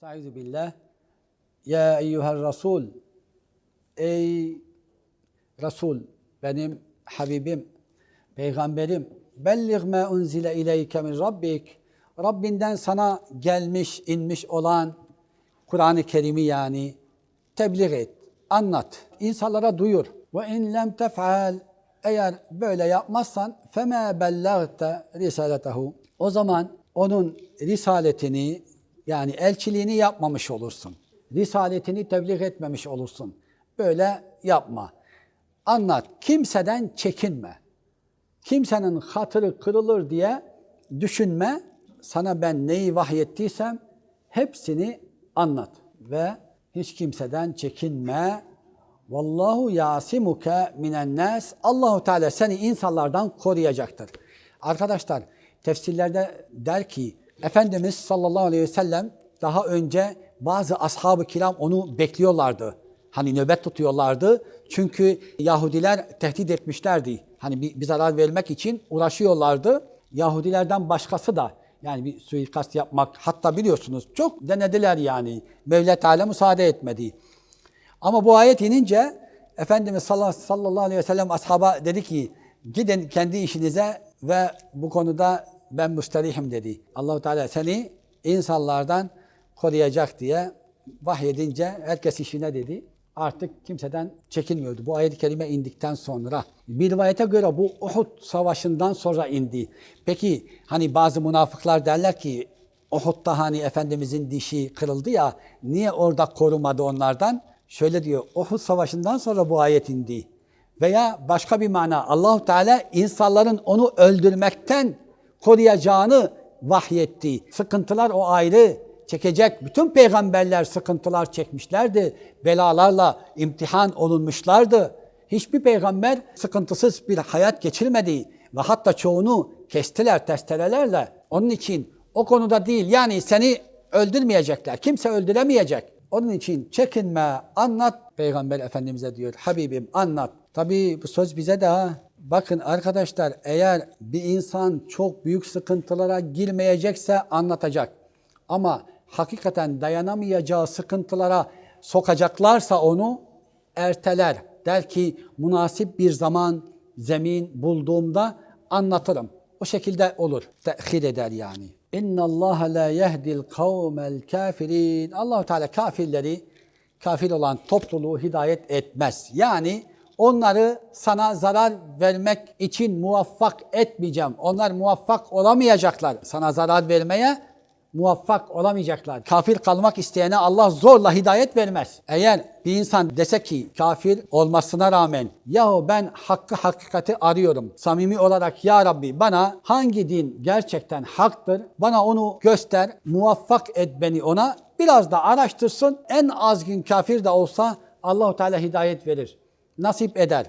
Estaizu billah. Ya eyyuhel Resul. Ey Resul, benim Habibim, Peygamberim. Belliğ ma unzile ileyke min Rabbik. Rabbinden sana gelmiş, inmiş olan Kur'an-ı Kerim'i yani tebliğ et, anlat, insanlara duyur. Ve in lem tef'al eğer böyle yapmazsan fema bellagte risaletehu. O zaman onun risaletini yani elçiliğini yapmamış olursun. Risaletini tebliğ etmemiş olursun. Böyle yapma. Anlat. Kimseden çekinme. Kimsenin hatırı kırılır diye düşünme. Sana ben neyi vahyettiysem hepsini anlat ve hiç kimseden çekinme. Vallahu yasimuke minen nas. Allahu Teala seni insanlardan koruyacaktır. Arkadaşlar tefsirlerde der ki Efendimiz sallallahu aleyhi ve sellem daha önce bazı ashab-ı kiram onu bekliyorlardı. Hani nöbet tutuyorlardı. Çünkü Yahudiler tehdit etmişlerdi. Hani bir, bir zarar vermek için uğraşıyorlardı. Yahudilerden başkası da yani bir suikast yapmak hatta biliyorsunuz çok denediler yani. Mevla Teala müsaade etmedi. Ama bu ayet inince Efendimiz sallallahu aleyhi ve sellem ashaba dedi ki gidin kendi işinize ve bu konuda ben müsterihim dedi. Allahu Teala seni insanlardan koruyacak diye vahyedince herkes işine dedi. Artık kimseden çekinmiyordu. Bu ayet-i kerime indikten sonra. Bir rivayete göre bu Uhud savaşından sonra indi. Peki hani bazı münafıklar derler ki Uhud'da hani Efendimizin dişi kırıldı ya niye orada korumadı onlardan? Şöyle diyor Uhud savaşından sonra bu ayet indi. Veya başka bir mana Allahu Teala insanların onu öldürmekten koruyacağını vahyetti. Sıkıntılar o ayrı çekecek. Bütün peygamberler sıkıntılar çekmişlerdi. Belalarla imtihan olunmuşlardı. Hiçbir peygamber sıkıntısız bir hayat geçirmedi. Ve hatta çoğunu kestiler testerelerle. Onun için o konuda değil yani seni öldürmeyecekler. Kimse öldüremeyecek. Onun için çekinme, anlat. Peygamber Efendimiz'e diyor, Habibim anlat. Tabii bu söz bize de ha. Bakın arkadaşlar eğer bir insan çok büyük sıkıntılara girmeyecekse anlatacak. Ama hakikaten dayanamayacağı sıkıntılara sokacaklarsa onu erteler. Der ki münasip bir zaman, zemin bulduğumda anlatırım. O şekilde olur. Tehir eder yani. İnna Allah la yehdil kavmel kafirin. Allahu Teala kafirleri kafir olan topluluğu hidayet etmez. Yani onları sana zarar vermek için muvaffak etmeyeceğim. Onlar muvaffak olamayacaklar sana zarar vermeye muvaffak olamayacaklar. Kafir kalmak isteyene Allah zorla hidayet vermez. Eğer bir insan dese ki kafir olmasına rağmen yahu ben hakkı hakikati arıyorum. Samimi olarak ya Rabbi bana hangi din gerçekten haktır? Bana onu göster. Muvaffak et beni ona. Biraz da araştırsın. En azgın kafir de olsa Allahu Teala hidayet verir. Nasip eder.